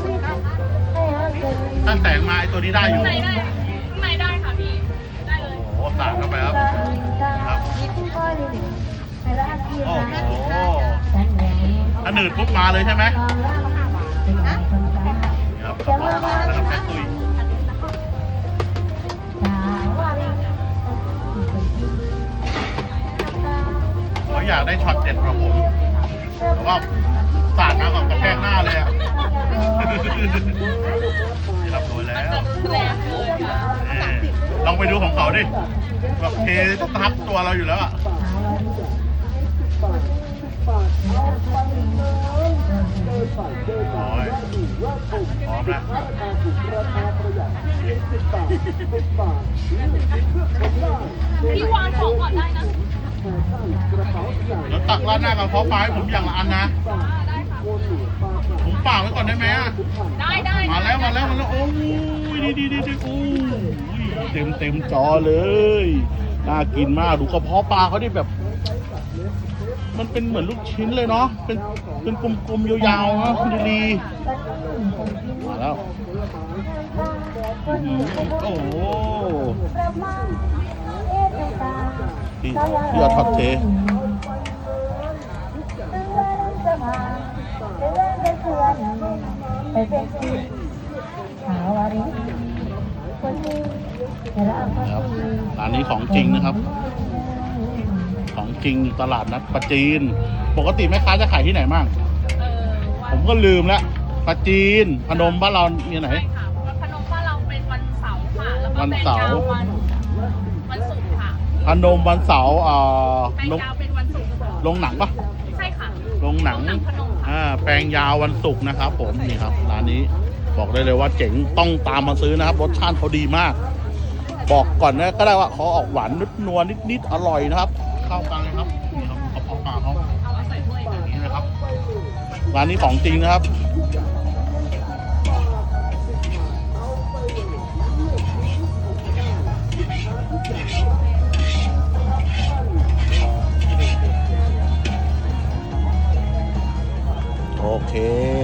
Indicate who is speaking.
Speaker 1: ตัวนี้ได้อยู่
Speaker 2: ข้างในได้ค่ะข้างในได้ค่ะพี่ ได้เลย
Speaker 1: โอ้โหสาดเข้าไปครับ ครับ โอ้โหถ้าหนืดปุ๊บมาเลยใช่ไหมนี่ครับกระเพาะปลานะครับแม่ตุยเขาอยากได้ช็อตเด็ดของผมแล้วก็ สาดน้ำกับกระแทกหน้าเลยอะนี่รับโดยแล้ว
Speaker 2: แรงเลยค่ะ
Speaker 1: เออลองไปดูของเขาดิแบบเททับตัวเราอยู่แล้วอะโอ้ยพร้อมนะ
Speaker 2: พี่วางของก่อนได้นะ
Speaker 1: เดี๋ยวตักราดหน้ากับเพาะปลาให้ผมอย่างละอันนะ
Speaker 2: อ่าได้ค่ะ
Speaker 1: ผมเปล่าไว้ก่อนได้ไหมอะ
Speaker 2: ได้ได้
Speaker 1: มาแล้วมาแล้วมาแล้วโอ้ยดีดีดีดีโอ้ยเต็มเต็มจอเลย น่ากินมากดูกระเพาะปลาเขาดิแบบ มันเป็นเหมือนลูกชิ้นเลยเนาะ เป็นเป็นกลมๆยาวๆนะดีๆมาแล้วอื้อหือโอ้โห พี่พี่เอาท็อปเทนะครับร้านนี้ของจริงนะครับ ของจริงอยู่ตลาดนัดปะจีน ปกติแม่ค้าจะขายที่ไหนบ้าง
Speaker 2: เออ
Speaker 1: ผมก็ลืมแล้วปะจีนพนมบ้านเรามีไหน
Speaker 2: ใช่ค่ะวัดพนมบ้านเราเป็นวันเสาร์ค่ะแล้วก็
Speaker 1: วัน
Speaker 2: แบ่ง
Speaker 1: เสาร์
Speaker 2: ยาววันวันศุกร์ ค่ะ
Speaker 1: พนมวันเสาร์อ่า
Speaker 2: แบ่ง
Speaker 1: ลง
Speaker 2: ยาวเป็นวันศุกร์
Speaker 1: ลงหนังปะ
Speaker 2: ใช่ค่ะ
Speaker 1: ลงหนัง
Speaker 2: พนมค่ะ
Speaker 1: อ่าแปลงยาววันศุกร์นะครับ ผมนี่ครับร้านนี้บอกได้เลยว่าเจ๋งต้องตามมาซื้อนะครับรสชาติเขาดีมาก บอกก่อนนะก็ได้ว่าเขาออกหวานนุดนัวนิดๆอร่อยนะครับ เข้ากันเลยครับนี่ครับกระเพาะปลาเขา
Speaker 2: เอามาใส่ถ้วยค่ะ
Speaker 1: นี่นะครับร้านนี้ของจริงนะครับ Okay.